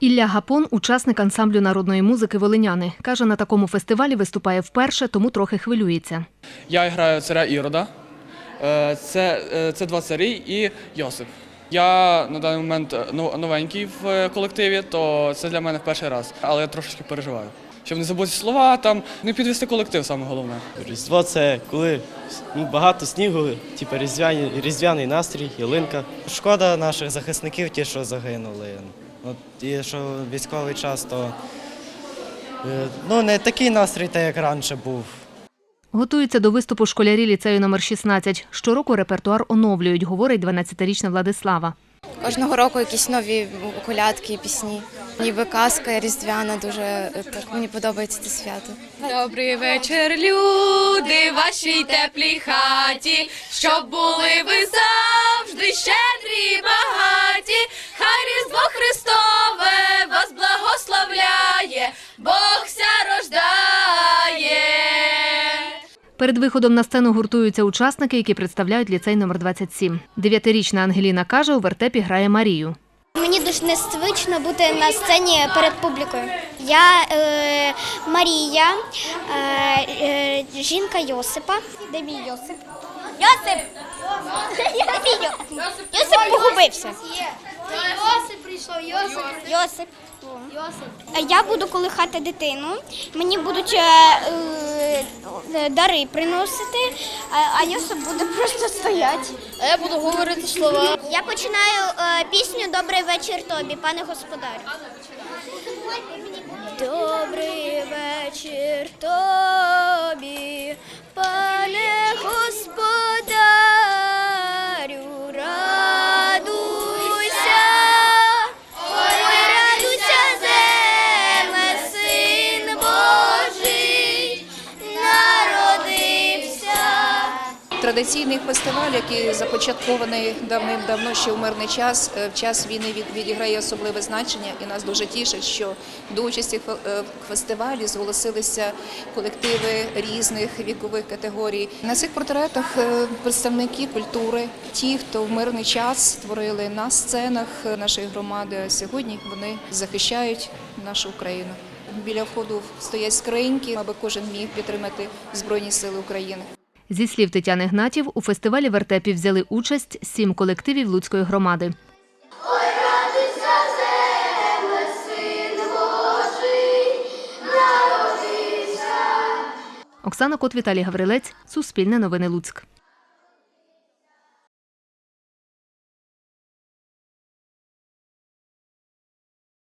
Ілля Гапон учасник ансамблю народної музики Волиняни. Каже, на такому фестивалі виступає вперше, тому трохи хвилюється. Я граю царя Ірода. Е, Це, е, це два царі і Йосип. Я на даний момент е, новенький в колективі, то це для мене перший раз, але я трошечки переживаю. Щоб не забути слова, там не підвести колектив, саме головне. Різдво це коли ну, багато снігу, типу різдвяні, різдвяний настрій, ялинка. Шкода наших захисників, ті, що загинули. От, і що військовий час, то е, ну, не такий настрій, та як раніше був. Готуються до виступу школярі ліцею номер 16. Щороку репертуар оновлюють, говорить 12-річна Владислава. Кожного року якісь нові колядки і пісні. Ніби казка різдвяна, дуже е, так мені подобається це свято. Добрий вечір, люди, вашій теплій хаті, щоб були ви завжди щедрі. Хай Різдво Христове вас благословляє, Бог ся рождає. Перед виходом на сцену гуртуються учасники, які представляють ліцей номер 27. Дев'ятирічна Ангеліна каже, у вертепі грає Марію. Мені дуже незвично бути на сцені перед публікою. Я е, Марія, е, е, жінка Йосипа. Де мій Йосип? Йосип! Йосип погубився. Йосип прийшов, Йосип. Йосип. Йосип. Е, Я буду колихати дитину. Мені будуть е, е, дари приносити, а, а Йосип буде просто стояти. А я буду говорити слова. Я починаю е, пісню Добрий вечір тобі, пане господарю. Добрий вечір тобі, Традиційний фестиваль, який започаткований давним-давно ще у мирний час, е, в час війни відіграє особливе значення, і нас дуже тішить, що до участі в е, фестивалі зголосилися колективи різних вікових категорій. На цих портретах е, представники культури, ті, хто в мирний час створили на сценах нашої громади. а Сьогодні вони захищають нашу Україну. Біля входу стоять скриньки, аби кожен міг підтримати Збройні Сили України. Зі слів Тетяни Гнатів, у фестивалі вертепі взяли участь сім колективів Луцької громади. Оксана Кот, Віталій Гаврилець, Суспільне новини Луцьк.